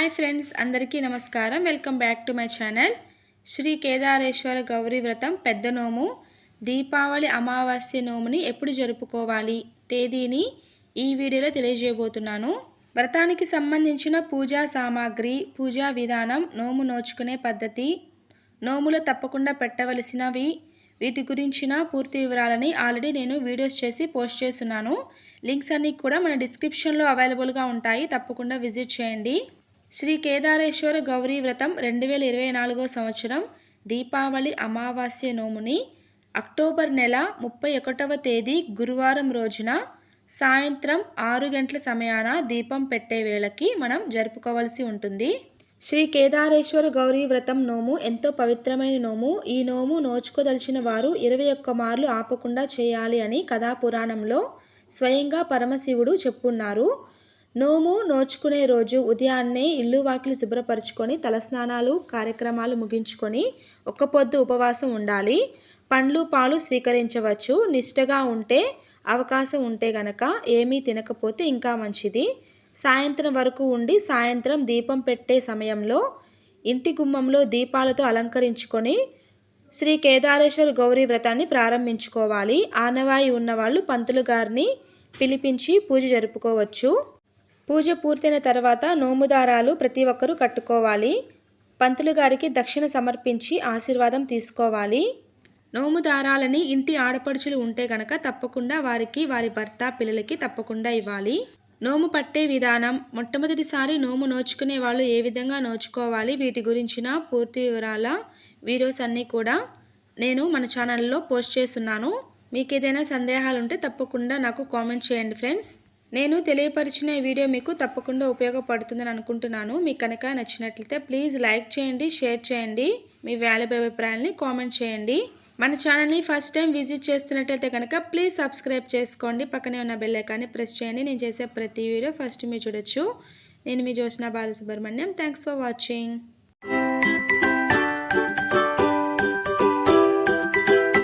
Hi friends అందరికీ నమస్కారం. Welcome back to my channel Sri Kedareswara Gauri వ్రతం పెద్ద నోము. దీపావళి అమావాస్య నోముని ఎప్పుడు జరుపుకోవాలి? తేదీని ఈ వీడియోలో తెలియజేయబోతున్నాను. వ్రతానికి సంబంధించిన పూజా సామాగ్రి పూజా విధానం నోము నోచుకునే పద్ధతి నోములో తప్పకుండా పెట్టవలసినవి వీటి గురించిన పూర్తి వివరాలని ఆల్రెడీ నేను వీడియోస్ చేసి పోస్ట్ చేస్తున్నాను. లింక్స్ అన్నీ కూడా మన డిస్క్రిప్షన్లో అవైలబుల్గా ఉంటాయి. తప్పకుండా విజిట్ చేయండి. శ్రీ కేదారేశ్వర గౌరీ వ్రతం రెండు వేల ఇరవై నాలుగో సంవత్సరం దీపావళి అమావాస్య నోముని అక్టోబర్ నెల ముప్పై ఒకటవ తేదీ గురువారం రోజున సాయంత్రం ఆరు గంటల సమయాన దీపం పెట్టే వేళకి మనం జరుపుకోవాల్సి ఉంటుంది. శ్రీ కేదారేశ్వర గౌరీ వ్రతం నోము ఎంతో పవిత్రమైన నోము. ఈ నోము నోచుకోదలిచిన వారు ఇరవై ఒక్క మార్లు ఆపకుండా చేయాలి అని కథాపురాణంలో స్వయంగా పరమశివుడు చెప్పున్నారు. నోము నోచుకునే రోజు ఉదయాన్నే ఇల్లు వాకిలి శుభ్రపరచుకొని తలస్నానాలు కార్యక్రమాలు ముగించుకొని ఒక్క పొద్దు ఉపవాసం ఉండాలి. పండ్లు పాలు స్వీకరించవచ్చు. నిష్టగా ఉంటే అవకాశం ఉంటే గనక ఏమీ తినకపోతే ఇంకా మంచిది. సాయంత్రం వరకు ఉండి సాయంత్రం దీపం పెట్టే సమయంలో ఇంటి గుమ్మంలో దీపాలతో అలంకరించుకొని శ్రీ కేదారేశ్వర గౌరీ వ్రతాన్ని ప్రారంభించుకోవాలి. ఆనవాయి ఉన్నవాళ్ళు పంతులు గారిని పిలిపించి పూజ జరుపుకోవచ్చు. పూజ పూర్తయిన తర్వాత నోముదారాలు ప్రతి ఒక్కరూ కట్టుకోవాలి. పంతులు గారికి దక్షిణ సమర్పించి ఆశీర్వాదం తీసుకోవాలి. నోముదారాలని ఇంటి ఆడపడుచులు ఉంటే గనక తప్పకుండా వారికి వారి భర్త పిల్లలకి తప్పకుండా ఇవ్వాలి. నోము పట్టే విధానం మొట్టమొదటిసారి నోము నోచుకునే వాళ్ళు ఏ విధంగా నోచుకోవాలి వీటి గురించిన పూర్తి వివరాల వీడియోస్ అన్నీ కూడా నేను మన ఛానల్లో పోస్ట్ చేస్తున్నాను. మీకు ఏదైనా సందేహాలు ఉంటే తప్పకుండా నాకు కామెంట్ చేయండి ఫ్రెండ్స్. నేను తెలియపరిచిన వీడియో మీకు తప్పకుండా ఉపయోగపడుతుందని అనుకుంటున్నాను. మీకు కనుక నచ్చినట్లయితే ప్లీజ్ లైక్ చేయండి షేర్ చేయండి. మీ వాల్యుబుల్ అభిప్రాయాలని కామెంట్ చేయండి. మన ఛానల్ని ఫస్ట్ టైం విజిట్ చేస్తున్నట్లయితే కనుక ప్లీజ్ సబ్స్క్రైబ్ చేసుకోండి. పక్కనే ఉన్న బెల్ ఐకాన్ని ప్రెస్ చేయండి. నేను చేసే ప్రతి వీడియో ఫస్ట్ మీరు చూడొచ్చు. నేను మీ Jyoshna Balasubrahmanyam. Thanks for watching.